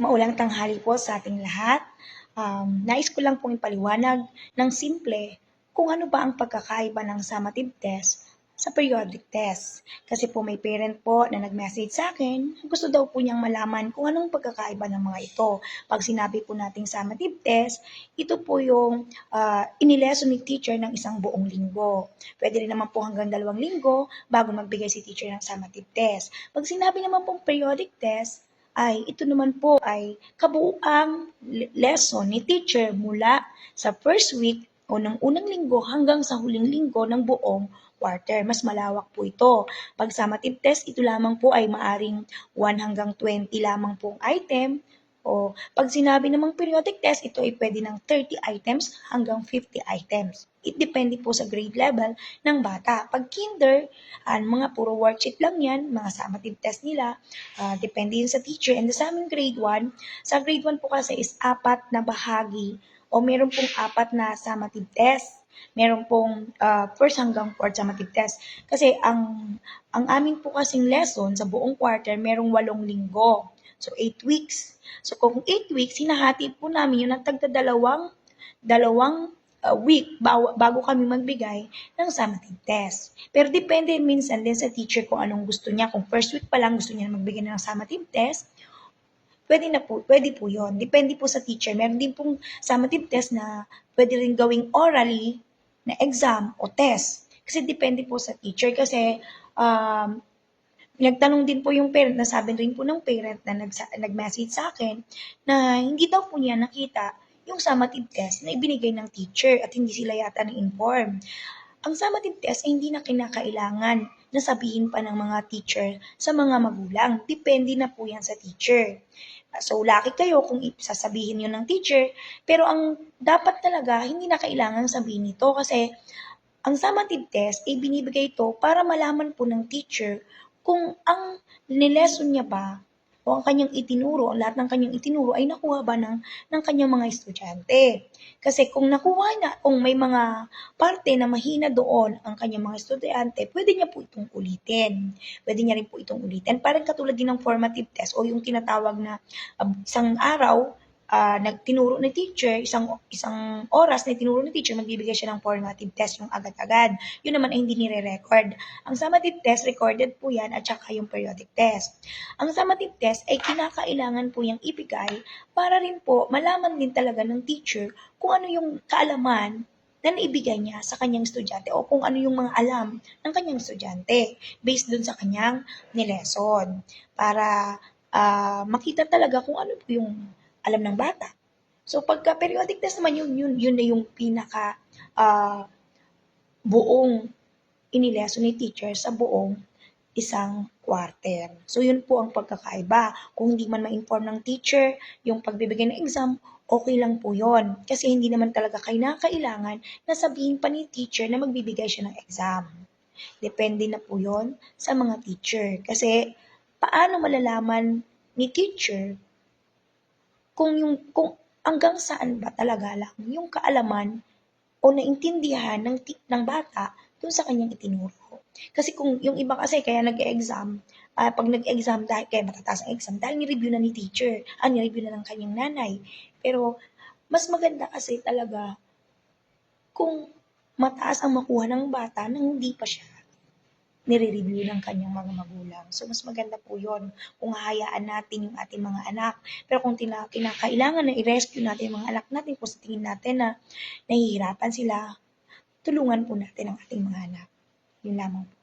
Maulang tanghali po sa ating lahat. Um, nais ko lang pong ipaliwanag ng simple kung ano ba ang pagkakaiba ng summative test sa periodic test. Kasi po may parent po na nag-message sa akin, gusto daw po niyang malaman kung anong pagkakaiba ng mga ito. Pag sinabi po nating summative test, ito po yung uh, inileso ni teacher ng isang buong linggo. Pwede rin naman po hanggang dalawang linggo bago magbigay si teacher ng summative test. Pag sinabi naman pong periodic test, ay ito naman po ay kabuuang lesson ni teacher mula sa first week o ng unang linggo hanggang sa huling linggo ng buong quarter. Mas malawak po ito. Pag summative test, ito lamang po ay maaring 1 hanggang 20 lamang pong item. O pag sinabi namang periodic test, ito ay pwede ng 30 items hanggang 50 items. It depende po sa grade level ng bata. Pag kinder, uh, mga puro worksheet lang yan, mga summative test nila, uh, depende yun sa teacher. And sa aming grade 1, sa grade 1 po kasi is apat na bahagi o meron pong apat na summative test meron pong uh, first hanggang fourth summative test. Kasi ang ang amin po kasing lesson sa buong quarter, merong walong linggo. So, 8 weeks. So, kung 8 weeks, hinahati po namin yun ng tagda dalawang, dalawang uh, week bago, bago kami magbigay ng summative test. Pero depende minsan din sa teacher kung anong gusto niya. Kung first week pa lang gusto niya magbigay ng summative test, pwede na po, pwede po yon Depende po sa teacher. Meron din pong summative test na pwede rin gawing orally na exam o test. Kasi depende po sa teacher. Kasi um, nagtanong din po yung parent, nasabi rin po ng parent na nag, nag-message sa akin na hindi daw po niya nakita yung summative test na ibinigay ng teacher at hindi sila yata na-inform. Ang summative test ay hindi na kinakailangan na sabihin pa ng mga teacher sa mga magulang. Depende na po yan sa teacher. So, lucky kayo kung sasabihin yun ng teacher. Pero ang dapat talaga, hindi na kailangan sabihin ito kasi ang summative test ay binibigay ito para malaman po ng teacher kung ang nileson niya ba o ang kanyang itinuro, lahat ng kanyang itinuro ay nakuha ba ng, ng kanyang mga estudyante. Kasi kung nakuha na, kung may mga parte na mahina doon ang kanyang mga estudyante, pwede niya po itong ulitin. Pwede niya rin po itong ulitin. Parang katulad din ng formative test o yung tinatawag na uh, isang araw, uh, nagtinuro ni teacher, isang isang oras na tinuro ni teacher, magbibigay siya ng formative test yung agad-agad. Yun naman ay hindi nire-record. Ang summative test, recorded po yan at saka yung periodic test. Ang summative test ay kinakailangan po yung ibigay para rin po malaman din talaga ng teacher kung ano yung kaalaman na naibigay niya sa kanyang estudyante o kung ano yung mga alam ng kanyang estudyante based dun sa kanyang nileson para uh, makita talaga kung ano yung alam ng bata. So pagka periodic test naman yun, yun, yun na yung pinaka uh, buong inileso ni teacher sa buong isang quarter. So yun po ang pagkakaiba. Kung hindi man ma-inform ng teacher yung pagbibigay ng exam, okay lang po yon Kasi hindi naman talaga kailangan na sabihin pa ni teacher na magbibigay siya ng exam. Depende na po yon sa mga teacher. Kasi paano malalaman ni teacher kung yung kung hanggang saan ba talaga lang yung kaalaman o naintindihan ng ng bata dun sa kanyang itinuro. Kasi kung yung iba kasi kaya nag-exam, uh, pag nag-exam dahil kaya matataas ang exam dahil ni-review na ni teacher, ah, ni-review na ng kanyang nanay. Pero mas maganda kasi talaga kung mataas ang makuha ng bata nang hindi pa siya nire-review ng kanyang mga magulang. So, mas maganda po yon kung hahayaan natin yung ating mga anak. Pero kung tina, kinakailangan na i-rescue natin yung mga anak natin kung sa tingin natin na nahihirapan sila, tulungan po natin ang ating mga anak. Yun lamang po.